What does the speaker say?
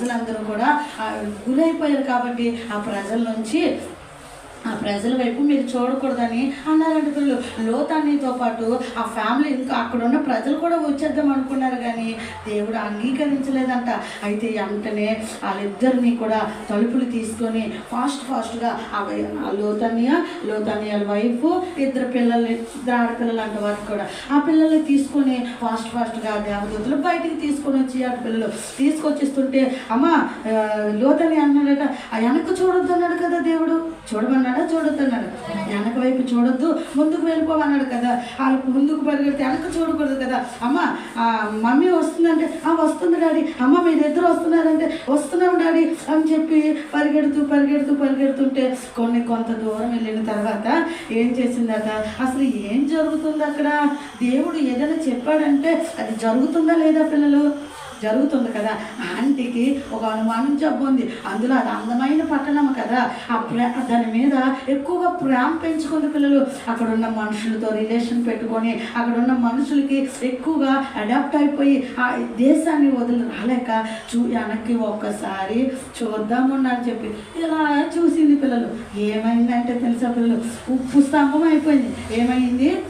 ప్రజలందరూ కూడా గురైపోయారు కాబట్టి ఆ ప్రజల నుంచి ఆ ప్రజల వైపు మీరు చూడకూడదని అన్నారంట పిల్లలు లోతానితో పాటు ఆ ఫ్యామిలీ ఇంకా అక్కడ ఉన్న ప్రజలు కూడా వచ్చేద్దాం అనుకున్నారు కానీ దేవుడు అంగీకరించలేదంట. అయితే వెంటనే వాళ్ళిద్దరిని కూడా తలుపులు తీసుకొని ఫాస్ట్ ఫాస్ట్గా ఆ వై- లోతనియాల లోతన్య లోతన్య వైఫ్ ఇద్దరు పిల్లల్ని ఇద్దరు ఆడపిల్లలు అంట వారికి కూడా ఆ పిల్లల్ని తీసుకొని ఫాస్ట్ ఫాస్ట్గా దేవదూతలు బయటికి తీసుకొని వచ్చి ఆ పిల్లలు తీసుకొచ్చిస్తుంటే అమ్మ లోతని అన్నాడట ఆ వెనక చూడొద్దు అన్నాడు కదా దేవుడు. చూడమన్నాడు చూడొద్దు అన్నాడు వెనక వైపు చూడొద్దు ముందుకు వెళ్ళిపోవన్నాడు కదా. వాళ్ళకు ముందుకు పరిగెడితే వెనక చూడకూడదు కదా. అమ్మ ఆ, మమ్మీ వస్తుందంటే ఆ వస్తుంది డాడీ. అమ్మ మీరు ఇద్దరు వస్తున్నారంటే వస్తున్నాం డాడీ అని చెప్పి పరిగెడుతూ పరిగెడుతూ పరిగెడుతుంటే కొన్ని కొంత దూరం వెళ్ళిన తర్వాత ఏం చేసిందట? అసలు ఏం జరుగుతుంది అక్కడ? దేవుడు ఏదైనా చెప్పాడంటే అది జరుగుతుందా లేదా పిల్లలు? జరుగుతుంది కదా? ఆంటీకి ఒక అనుమానం జబ్బు ఉంది అందులో అది అందమైన పట్టణం కదా. ఆ ప్రే దాని మీద ఎక్కువగా ప్రేమ పెంచుకుంది పిల్లలు. అక్కడ ఉన్న మనుషులతో రిలేషన్ పెట్టుకొని అక్కడ ఉన్న మనుషులకి ఎక్కువగా అడాప్ట్ అయిపోయి ఆ దేశాన్ని వదిలి రాలేక చూ వెనక్కి ఒక్కసారి చూద్దామన్నారు అని చెప్పి ఇలా చూసింది పిల్లలు. ఏమైందంటే తెలుసా పిల్లలు? ఉప్పు స్తంభం అయిపోయింది. ఏమైంది?